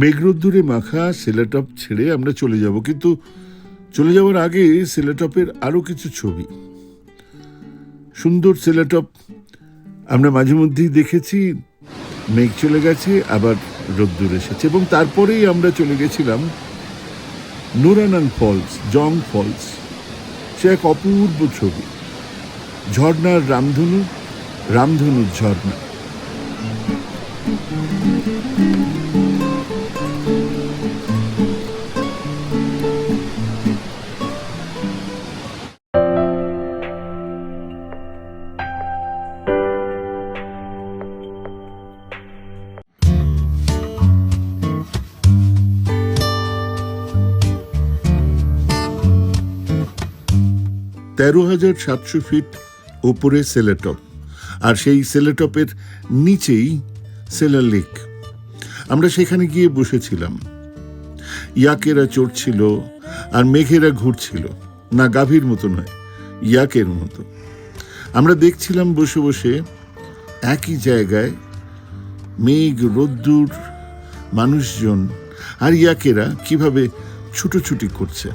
মেঘরোদ্দুরে মাখা সেলাটপ ছেড়ে আমরা চলে যাব, কিন্তু চলে যাওয়ার আগে সেলাটপের আরও কিছু ছবি। সুন্দর সেলাটপ, আমরা মাঝে মধ্যেই দেখেছি, মেঘ চলে গেছে, আবার রোদ্দুর এসেছে, এবং তারপরেই আমরা চলে গেছিলাম নোরানাং ফলস, জং ফলস। সে এক অপূর্ব ছবি, ঝর্ণার রামধনু, রামধনুর ঝর্ণা। তেরো হাজার সাতশো ফিট ওপরে সেলেটপ, আর সেই সেলেটপের নিচেই সেলার লেক। আমরা সেখানে গিয়ে বসেছিলাম। ইয়াকেরা চড়ছিল আর মেঘেরা ঘুরছিল। না গাভীর মতো নয়, ইয়াকের মতো। আমরা দেখছিলাম বসে বসে একই জায়গায় মেঘ, রোদ্দুর, মানুষজন আর ইয়াকেরা কীভাবে ছুটোছুটি করছে।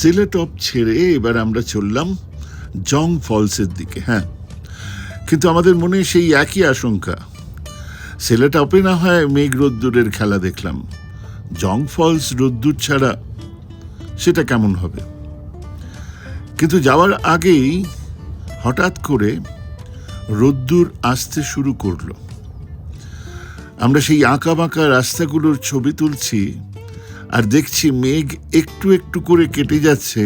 সিলেটপ ছেড়ে এবার আমরা চললাম জং ফলসের দিকে হ্যাঁ। কিন্তু আমাদের মনে সেই একই আশঙ্কা। সিলেটপে না হয় মেঘ রোদ্দুরের খেলা দেখলাম। জং ফলস রোদ্দুর ছাড়া সেটা কেমন হবে? কিন্তু যাওয়ার আগেই হঠাৎ করে রোদ্দুর আসতে শুরু করল। আমরা সেই আঁকা বাঁকা রাস্তাগুলোর ছবি তুলছি আর দেখছি মেঘ একটু একটু করে কেটে যাচ্ছে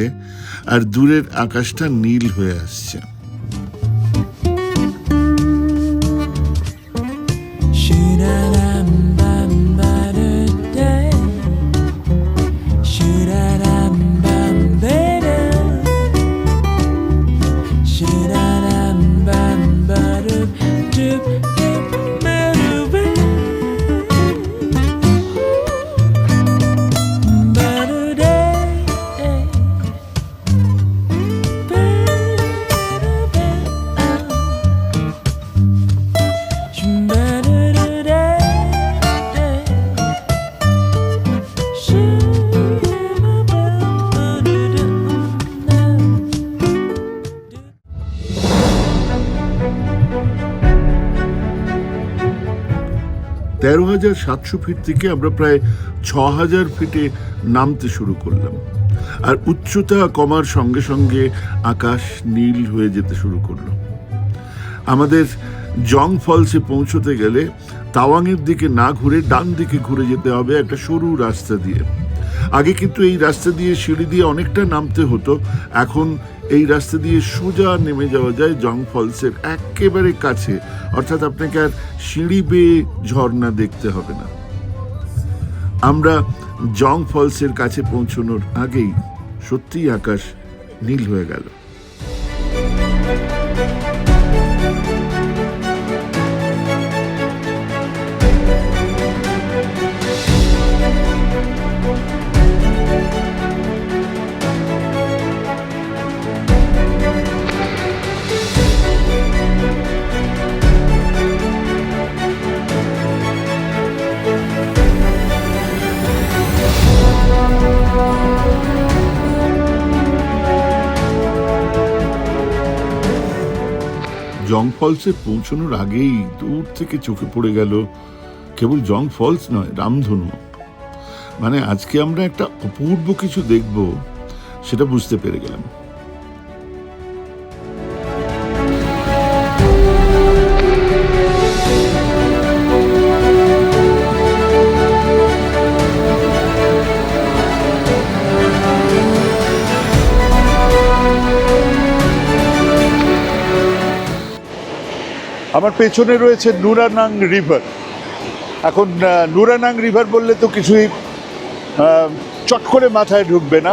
আর দূরের আকাশটা নীল হয়ে আসছে। হাজার সাতশো ফিট থেকে আমরা প্রায় ছ হাজার ফিটে নামতে শুরু করলাম। আর উচ্চতা কমার সঙ্গে সঙ্গে আকাশ নীল হয়ে যেতে শুরু করল। আমাদের জং ফলসে পৌঁছতে গেলে তাওয়াংয়ের দিকে না ঘুরে ডান দিকে ঘুরে যেতে হবে একটা সরু রাস্তা দিয়ে। আগে কিন্তু এই রাস্তা দিয়ে সিঁড়ি দিয়ে অনেকটা নামতে হতো। এখন এই রাস্তা দিয়ে সোজা নেমে যাওয়া যায় জং ফলসের একেবারে কাছে। অর্থাৎ আপনাকে আর সিঁড়ি বেয়ে ঝর্ণা দেখতে হবে না। আমরা জং ফলসের কাছে পৌঁছানোর আগেই সত্যিই আকাশ নীল হয়ে গেল। জং ফলসে পৌঁছানোর আগেই দূর থেকে চোখে পড়ে গেল কেবল জং ফলস নয়, রামধনু। মানে আজকে আমরা একটা অপূর্ব কিছু দেখব, সেটা বুঝতে পেরে গেলাম। পেছনে রয়েছে নুরানাং রিভার। এখন নুরানাং রিভার বললে তো কিছুই চট করে মাথায় ঢুকবে না।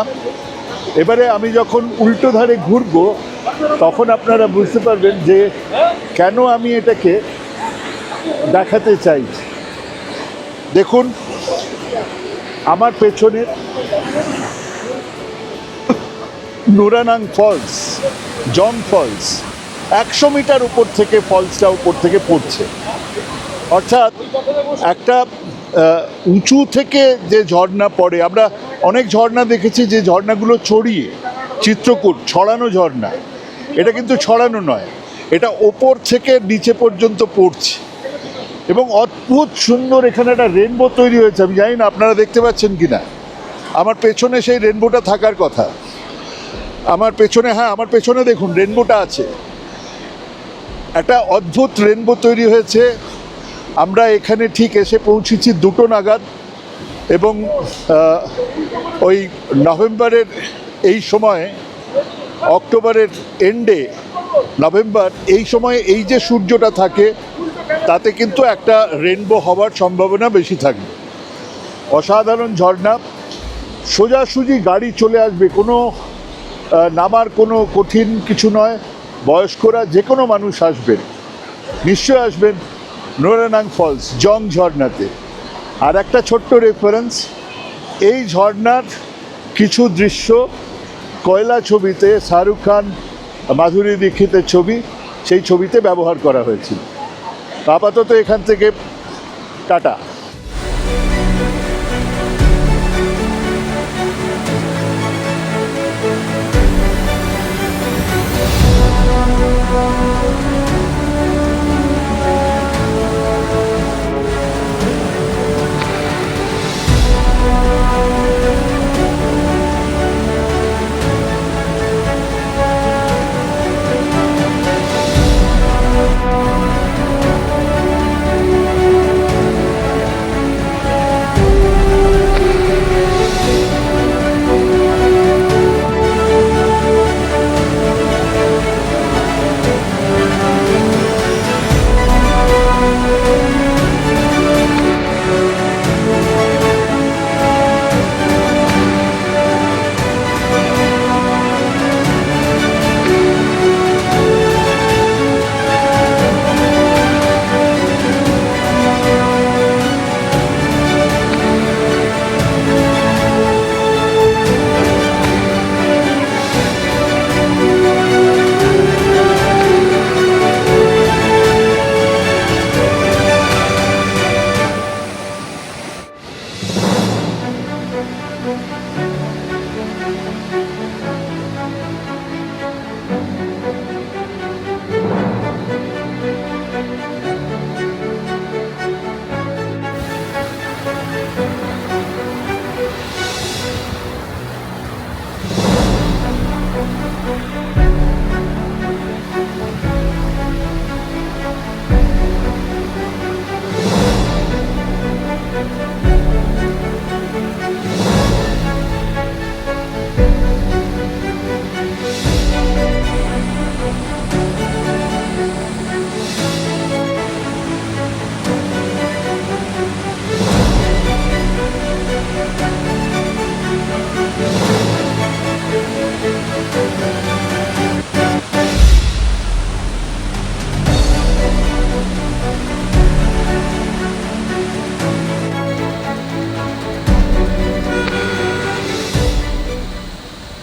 এবারে আমি যখন উল্টো ধারে ঘুরবো, তখন আপনারা বুঝতে পারবেন যে কেন আমি এটাকে দেখাতে চাই। দেখুন, আমার পেছনে নুরানাং ফলস জন ফলস একশো মিটার উপর থেকে ফলসটা উপর থেকে পড়ছে। অর্থাৎ একটা উঁচু থেকে যে ঝর্ণা পড়ে, আমরা অনেক ঝর্ণা দেখেছি যে ঝর্ণাগুলো ছড়িয়ে, চিত্রকূট, ছড়ানো ঝর্ণা। এটা কিন্তু ছড়ানো নয়, এটা ওপর থেকে নিচে পর্যন্ত পড়ছে। এবং অদ্ভুত সুন্দর এখানে একটা রেনবো তৈরি হয়েছে, আমি জানি না, আপনারা দেখতে পাচ্ছেন কি না আমার পেছনে সেই রেনবোটা থাকার কথা। আমার পেছনে হ্যাঁ আমার পেছনে দেখুন রেনবোটা আছে। একটা অদ্ভুত রেনবো তৈরি হয়েছে। আমরা এখানে ঠিক এসে পৌঁছেছি দুটো নাগাদ এবং ওই নভেম্বরের এই সময়ে, অক্টোবরের এন্ডে নভেম্বর, এই সময়ে এই যে সূর্যটা থাকে, তাতে কিন্তু একটা রেনবো হওয়ার সম্ভাবনা বেশি থাকবে অসাধারণ ঝর্ণা। সোজাসুজি গাড়ি চলে আসবে, কোনো নামার কোনো কঠিন কিছু নয়। বয়স্করা যে কোনো মানুষ আসবেন। নিশ্চয় আসবেন নোরানাং ফলস, জং ঝর্ণাতে। আর একটা ছোট্ট রেফারেন্স এই ঝর্ণার কিছু দৃশ্য কয়লা ছবিতে শাহরুখ খান, মাধুরী দীক্ষিতের ছবি, সেই ছবিতে ব্যবহার করা হয়েছিল। আপাতত এখান থেকে টাটা।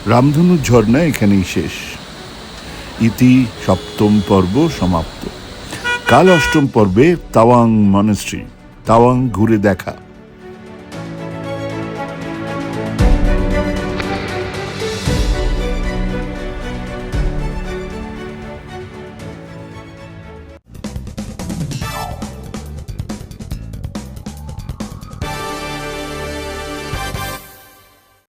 রামধনু ঝর্ণা এখানেই শেষ। ইতি সপ্তম পর্ব সমাপ্ত। কাল অষ্টম পর্বে তাওয়াং মনেস্ট্রি তাওয়াং ঘুরে দেখা।